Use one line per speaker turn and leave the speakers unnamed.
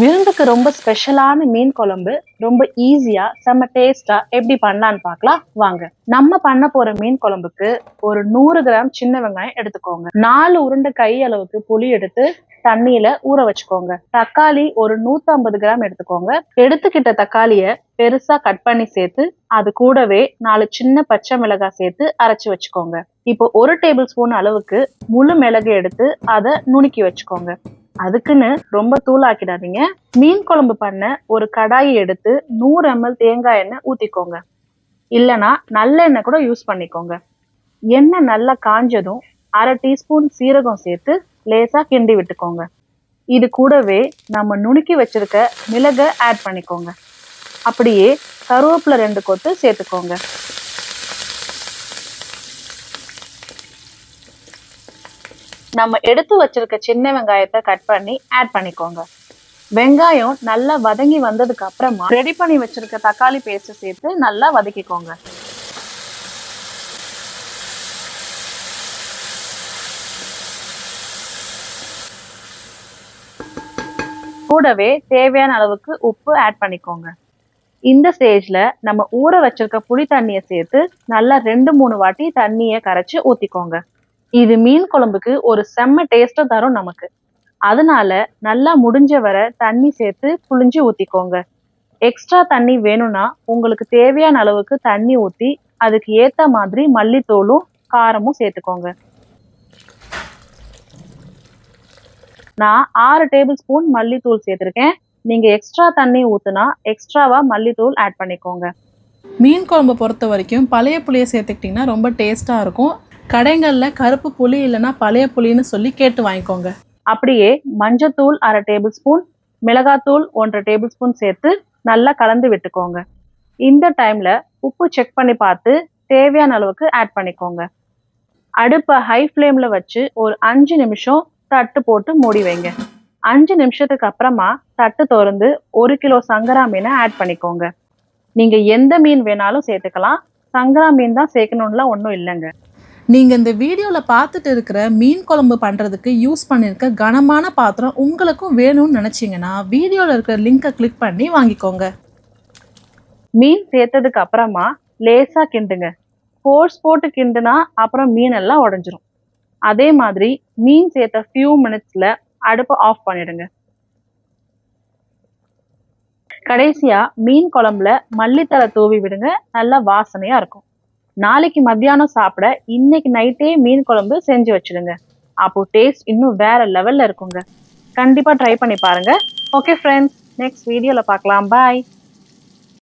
விருந்துக்கு ரொம்ப ஸ்பெஷலான மீன் குழம்பு ரொம்ப ஈஸியா செம்ம டேஸ்டா எப்படி பண்ணலான்னு பார்க்கலாம். வாங்க. நம்ம பண்ண போற மீன் குழம்புக்கு ஒரு நூறு கிராம் சின்ன வெங்காயம் எடுத்துக்கோங்க. நாலு உருண்டை கை அளவுக்கு புளி எடுத்து தண்ணியில ஊற வச்சுக்கோங்க. தக்காளி ஒரு 150 கிராம் எடுத்துக்கோங்க. எடுத்துக்கிட்ட தக்காளிய பெருசா கட் பண்ணி சேர்த்து அது கூடவே நாலு சின்ன பச்சை மிளகாய் சேர்த்து அரைச்சு வச்சுக்கோங்க. இப்போ ஒரு டேபிள் ஸ்பூன் அளவுக்கு முழு மிளகு எடுத்து அதை நுணுக்கி வச்சுக்கோங்க. அதுக்குன்னு ரொம்ப தூளாக்கிடாதீங்க. மீன் குழம்பு பண்ண ஒரு கடாயை எடுத்து நூறு எம்எல் தேங்காய் எண்ணெய் ஊத்திக்கோங்க. இல்லனா நல்லெண்ணெய் கூட யூஸ் பண்ணிக்கோங்க. எண்ணெய் நல்லா காஞ்சதும் அரை டீஸ்பூன் சீரகம் சேர்த்து லேசா கிண்டி விட்டுக்கோங்க. இது கூடவே நம்ம நுணுக்கி வச்சிருக்க மிளகை ஆட் பண்ணிக்கோங்க. அப்படியே கருவேப்பிலை ரெண்டு கொத்து சேர்த்துக்கோங்க. நம்ம எடுத்து வச்சிருக்க சின்ன வெங்காயத்தை கட் பண்ணி ஆட் பண்ணிக்கோங்க. வெங்காயம் நல்லா வதங்கி வந்ததுக்கு அப்புறமா ரெடி பண்ணி வச்சிருக்க தக்காளி பேஸ்ட் சேர்த்து நல்லா வதக்கிக்கோங்க. கூடவே தேவையான அளவுக்கு உப்பு ஆட் பண்ணிக்கோங்க. இந்த ஸ்டேஜ்ல நம்ம ஊற வச்சிருக்க புளி தண்ணியை சேர்த்து நல்லா ரெண்டு மூணு வாட்டி தண்ணியை கரைச்சு ஊத்திக்கோங்க. இது மீன் குழம்புக்கு ஒரு செம்ம டேஸ்ட்டை தரும் நமக்கு. அதனால நல்லா முடிஞ்ச வரை தண்ணி சேர்த்து புளிஞ்சு ஊத்திக்கோங்க. எக்ஸ்ட்ரா தண்ணி வேணும்னா உங்களுக்கு தேவையான அளவுக்கு தண்ணி ஊத்தி அதுக்கு ஏத்த மாதிரி மல்லித்தூளும் காரமும் சேர்த்துக்கோங்க. நான் ஆறு டேபிள் ஸ்பூன் மல்லித்தூள் சேர்த்துருக்கேன். நீங்க எக்ஸ்ட்ரா தண்ணி ஊத்துனா எக்ஸ்ட்ராவா மல்லித்தூள் ஆட் பண்ணிக்கோங்க.
மீன் குழம்பு பொறுத்த வரைக்கும் பழைய புளியை சேர்த்துக்கிட்டிங்கன்னா ரொம்ப டேஸ்ட்டாக இருக்கும். கடைங்களில் கருப்பு புளி இல்லைன்னா பழைய புளின்னு சொல்லி கேட்டு வாங்கிக்கோங்க.
அப்படியே மஞ்சத்தூள் அரை டேபிள் ஸ்பூன் மிளகாத்தூள் ஒன்றரை டேபிள் ஸ்பூன் சேர்த்து நல்லா கலந்து விட்டுக்கோங்க. இந்த டைம்ல உப்பு செக் பண்ணி பார்த்து தேவையான அளவுக்கு ஆட் பண்ணிக்கோங்க. அடுப்பை ஹை ஃப்ளேம்ல வச்சு ஒரு அஞ்சு நிமிஷம் தட்டு போட்டு மூடி வைங்க. அஞ்சு நிமிஷத்துக்கு அப்புறமா தட்டு திறந்து ஒரு கிலோ சங்கரா மீனை ஆட் பண்ணிக்கோங்க. நீங்க எந்த மீன் வேணாலும் சேர்த்துக்கலாம். சங்கரா மீன் தான் சேர்க்கணும்லாம் ஒன்றும் இல்லைங்க.
நீங்கள் இந்த வீடியோவில் பார்த்துட்டு இருக்கிற மீன் குழம்பு பண்ணுறதுக்கு யூஸ் பண்ணியிருக்க கனமான பாத்திரம் உங்களுக்கும் வேணும்னு நினச்சிங்கன்னா வீடியோவில் இருக்கிற லிங்கை கிளிக் பண்ணி வாங்கிக்கோங்க.
மீன் சேர்த்ததுக்கு அப்புறமா லேசாக கிண்டுங்க. ஃபோர்ஸ் போட்டு கிண்டுனா அப்புறம் மீன் எல்லாம் உடஞ்சிரும். அதே மாதிரி மீன் சேர்த்த ஃபியூ மினிட்ஸில் அடுப்பை ஆஃப் பண்ணிடுங்க. கடைசியாக மீன் குழம்புல மல்லித்தலை தூவி விடுங்க. நல்லா வாசனையாக இருக்கும். நாளைக்கு மத்தியானம் சாப்பிட இன்னைக்கு நைட்டே மீன் குழம்பு செஞ்சு வச்சிடுங்க. அப்போ டேஸ்ட் இன்னும் வேற லெவல்ல இருக்குங்க. கண்டிப்பா ட்ரை பண்ணி பாருங்க. ஓகே ஃப்ரெண்ட்ஸ் நெக்ஸ்ட் வீடியோல பார்க்கலாம். பாய்